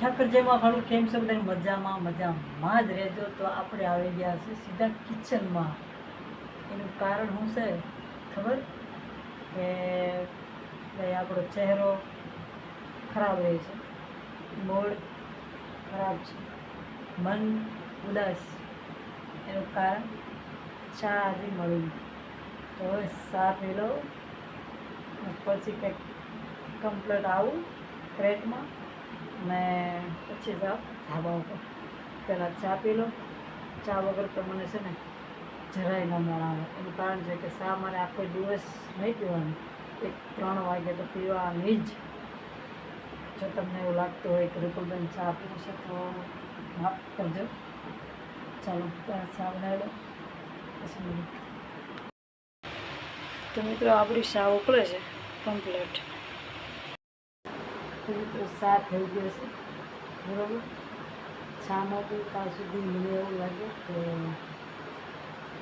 ઠાકર જેમાં ખાલું કેમ છે? બધા મજામાં મજામાં જ રહેજો. તો આપણે આવી ગયા છે સીધા કિચનમાં. એનું કારણ શું છે? ખબર? કે ભાઈ, આપણો ચહેરો ખરાબ રહે છે. મૂડ ખરાબ છે. મન ઉદાસ. એનું કારણ ચા હજી મળ્યું તો હવે ચા પી લો પછી કંઈક કમ્પ્લેટ આવું ક્રેટમાં ને પછી જાઓ. ધાબા ઉપર પહેલાં ચા પી લો. ચા વગર તો મને છે ને જરાય ન મળાવે એનું કારણ છે કે ચા મારે આખો દિવસ નહીં પીવાનું. એક ત્રણ વાગે તો પીવાની જ. જો તમને એવું લાગતું હોય કે રૂપલબેન ચા પીવું છે તો માફ કરજો. ચાલો, ચા બનાવી લો. પછી તો મિત્રો, આપણી ચા ઉકળે છે કમ્પ્લેટ. તો મિત્રો થઈ ગયો છે. બરોબર? છામાં બી ત્યાં સુધી મને એવું લાગે કે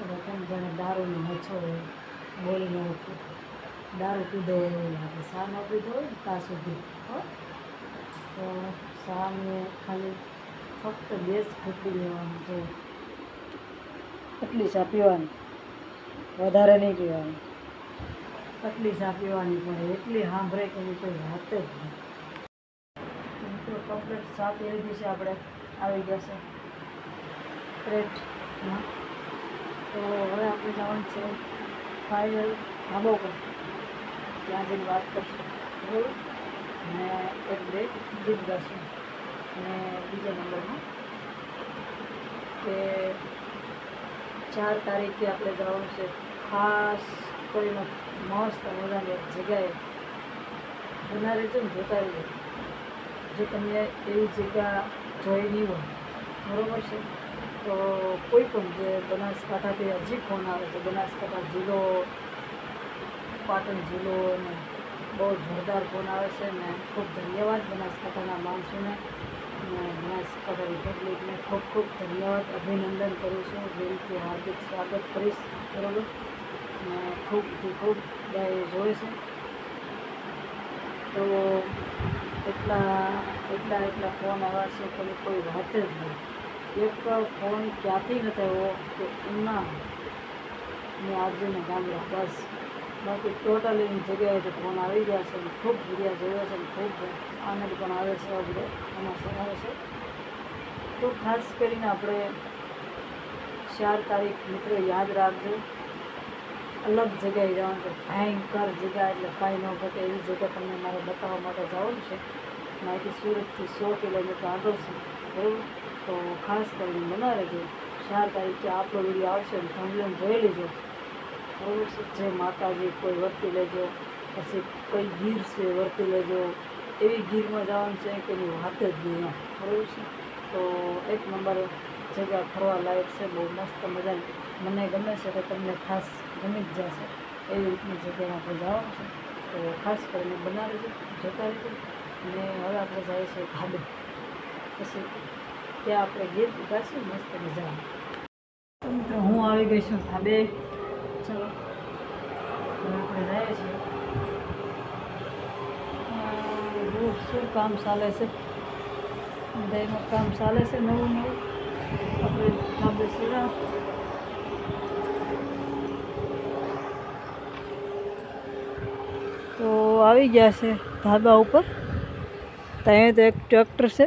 રતન જાણે દારૂનો ઓછો હોય બોલીને ઉઠું દારૂ પીધો હોય એવું લાગે. ન પીધો હોય ત્યાં સુધી હો? તો ચાને ખાલી ફક્ત ગેસ ફૂટી લેવાનું છે. એટલી સા પીવાની? વધારે નહીં પીવાની? એટલી સા પીવાની પણ એટલી સાંભળે કે એની કોઈ વાત જ નહીં તો કમ્પ્લીટ સાફ એવી દિવસે આપણે આવી ગયા છે. પ્લેટમાં તો હવે આપણે જવાનું છે ફાઇનલ ધાબા ઉપર. ત્યાં જઈને વાત કરશું. બરાબર? અને એક બે ગીત ગાશું અને બીજા નંબરમાં કે ચાર તારીખે આપણે જવાનું છે ખાસ કોઈ મસ્ત મજાની જગ્યાએ. બનાવી રહેજો ને જોતા રહેજો જો તમને એવી જગ્યા જોઈ નહીં હોય, બરાબર છે? તો કોઈ પણ જે બનાસકાંઠાથી હજી ફોન આવે છે બનાસકાંઠા જિલ્લો, પાટણ જિલ્લો અને બહુ જોરદાર ફોન આવે છે ને ખૂબ ધન્યવાદ બનાસકાંઠાના માણસોને. અને બનાસકાંઠાની પબ્લિકને ખૂબ ખૂબ ધન્યવાદ, અભિનંદન કરું છું. દિલથી હાર્દિક સ્વાગત કરીશ, બરાબર? ને ખૂબ ખૂબ બધાએ જોવે તો એટલા એટલા એટલા ફોન આવ્યા છે કે કોઈ વાત જ નહીં. એક ફોન ક્યાંથી નથી આવ્યો કે ઉના ને આજુને ગામડા બસ. બાકી ટોટલ એની જગ્યાએ તો ફોન આવી ગયા છે ખૂબ જગ્યા જોયો છે ખૂબ આનંદ પણ આવે છે બધો એમાં આવે છે? તો ખાસ કરીને આપણે ચાર તારીખ મિત્રો યાદ રાખજો. અલગ જગ્યાએ જવાનું છે. ભયંકર જગ્યા એટલે કાંઈ ન ઘટે એવી જગ્યા તમને મારે બતાવવા માટે જવાનું છે. માહિતી સુરતથી સો કિલોમીટર આગળ છે. બરાબર તો ખાસ કરીને બના રહેજો. ચાર તારીખે આપણો વીડિયો આવશે ને થંભલેન જોઈ લેજો. બરાબર છે? જે માતાજી, કોઈ વર્તી લેજો. પછી કોઈ ગીર છે વર્તી લેજો. એવી ગીરમાં જવાનું છે કે એની વાત જ નહીં બરાબર છે? તો એક નંબર જગ્યા ફરવા લાયક છે, બહુ મસ્ત મજાની. મને ગમે છે તો તમને ખાસ ગમી જ જશે. એવી રીતની જગ્યાએ આપણે જવાનું છે. તો ખાસ કરીને બનાવી જતા લીધું અને હવે આપણે જઈએ છીએ ધાબે પછી ત્યાં આપણે ગીત ગાશું મસ્ત મજા તો હું આવી ગઈ છું ધાબે. ચલો. આપણે જઈએ છીએ. શું કામ ચાલે છે? બધાનું કામ ચાલે છે નવું નવું તો આવી ગયા છે ધાબા ઉપર. ત્યાં તો એક ટ્રેક્ટર છે.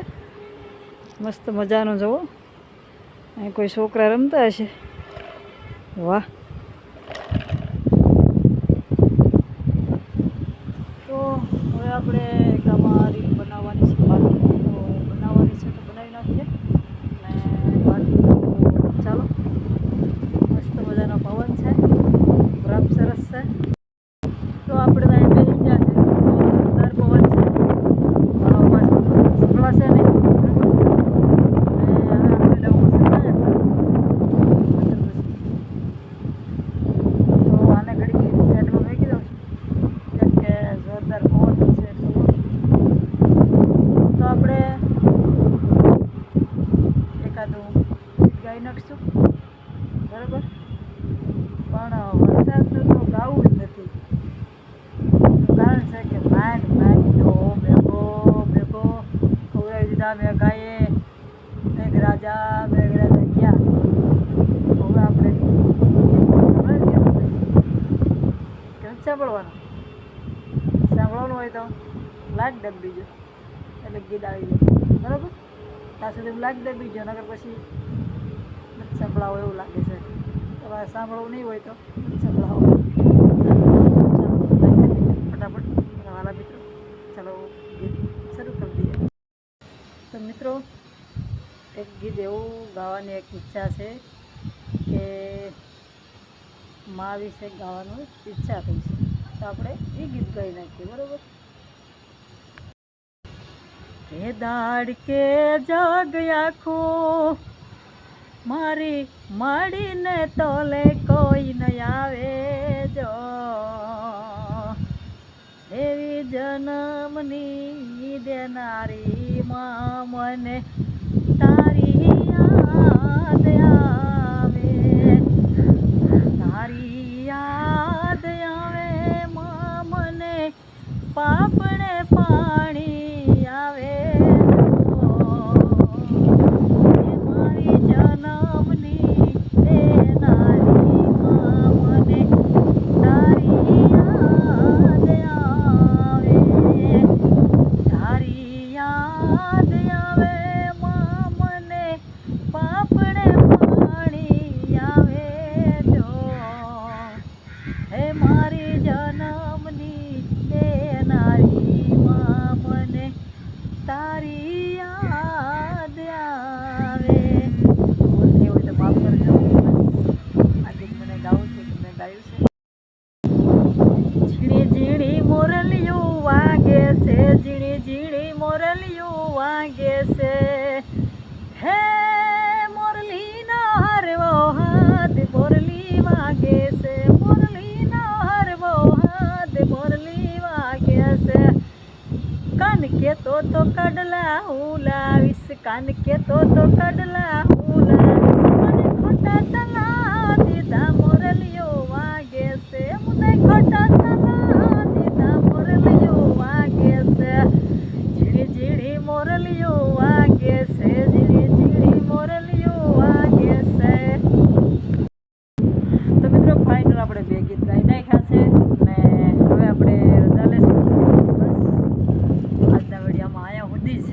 મસ્ત મજાનો જવો. અહીં કોઈ છોકરા રમતા હશે? વાહ તો હવે આપણે એક આમાં રીલ બનાવવાની છે બાકી તો બનાવવાની છે તો બનાવી નાખીએ અને બાકી તો ચાલો મસ્ત મજાનો પવન છે બરાબર સરસ છે તો આપણે ત્યાં બેસી ગયા છે જોરદાર પવન છે મારો અવાજ સંભળાશે નહીં અને હવે આપણે જવું છે કાંઈ આગળ. અંદર પછી મેઘા મેઘાએ મેઘરાજા રાજા ગયા. હવે આપણે સાંભળવાનું? સાંભળવાનું હોય તો લાગ દે બીજો એટલે ગીત આવી જાય. બરાબર? ત્યાં સુધી લાગ દે બીજો નગર પછી સંભળાવો એવું લાગે છે. તમારે સાંભળવું નહીં હોય તો સંભળાવો ચાલો લાઈક કરી દઈએ ફટાફટ મારા વાલા મિત્રો ચાલો ગીત શરૂ કરી દઈએ તો મિત્રો, એક ગીત એવું ગાવાની એક ઈચ્છા છે કે મા વિશે ગાવાનું ઈચ્છા થઈ છે. તો આપણે એ ગીત ગાઈ નાખીએ, બરાબર? કે દાડ કે જગ આખું, મારી મળીને તોલે કોઈ ન આવે જો. એવી જન્મની દેનારી માં મને તારી યાદ આવે. તારી યાદ આવે માં મને પાપણે પાણી છે, ઝીણી ઝીણી મોરલિયું વાગે છે. હે મોરલીનો હરવો હાથ મોરલી વાગે છે. મોરલીનો હરવો હાથ મોરલી વાગે છે. કાન કેતો તો કડલા હું લાવીશ, કાન કેતો તો કડલા હું લાવીશ. મને ખોટા સલાહ દીધા મોરલીઓ વાગે છે મને ખોટા સલાહ દીધા મોરલીઓ વાગે છે ઝીણી મોરલીઓ વાગે છે, ઝીણી ઝીણી મોરલીઓ વાગે છે. તો મિત્રો ફાઇનલ આપણે બે ગીત ગાઈ નાખ્યા છે ને હવે આપણે રજા બસ, આજના વિડીયોમાં અહીંયા સુધી જ.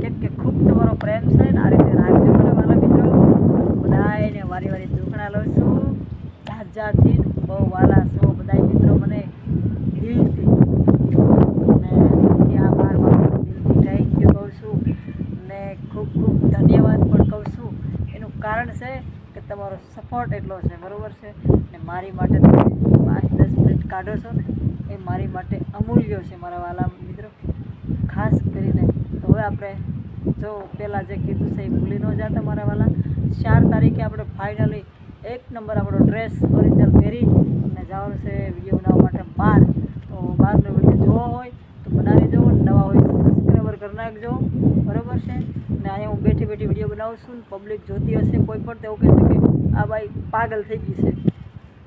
કેમ કે ખૂબ તમારો પ્રેમ છે ને આ રીતે રાખજો મારા મિત્રો. બધાને વારી વારી દુખણા લઉં છું. જાત જાતથી બહુ વાલા છો બધા મિત્રો મને દિલથી ને દિલથી આભાર માનું છું દિલથી થેન્ક યુ કહું છું ને ખૂબ ખૂબ ધન્યવાદ પણ કહું છું એનું કારણ છે કે તમારો સપોર્ટ એટલો છે, બરાબર છે? ને મારી માટે તમે પાંચ, દસ મિનિટ કાઢો છો ને એ મારી માટે અમૂલ્ય છે મારા વાલા મિત્રો. ખાસ કરીને તો હવે આપણે જો પહેલાં જે કીધું છે એ ભૂલી ન જતા મારા વાલા. ચાર તારીખે આપણે ફાઇનલી એક નંબર આપણો ડ્રેસ ઓરિજિનલ પહેરી અને જવાનું છે વીડિયો બનાવવા માટે બહાર. તો બહારનો વીડિયો જોવો હોય તો બનાવી જવો નવા હોય સબસ્ક્રાઈબર કરી નાખજો. બરાબર છે? ને અહીંયા હું બેઠી બેઠી વીડિયો બનાવું છું પબ્લિક જોતી હશે, કોઈ પણ તેવું કહેશે કે આ ભાઈ પાગલ થઈ ગઈ છે.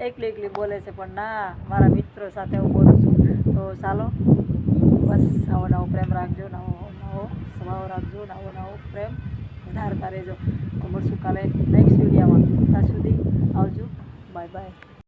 એકલી એકલી બોલે છે, પણ ના, મારા મિત્રો સાથે હું બોલું છું. તો ચાલો, બસ આવો નવો પ્રેમ રાખજો, નવો નવો સ્વભાવ રાખજો, નવો નવો પ્રેમ વધારતા રહેજો. મળશું કાલે નેક્સ્ટ વિડીયોમાં ત્યાં સુધી આવજો. Bye bye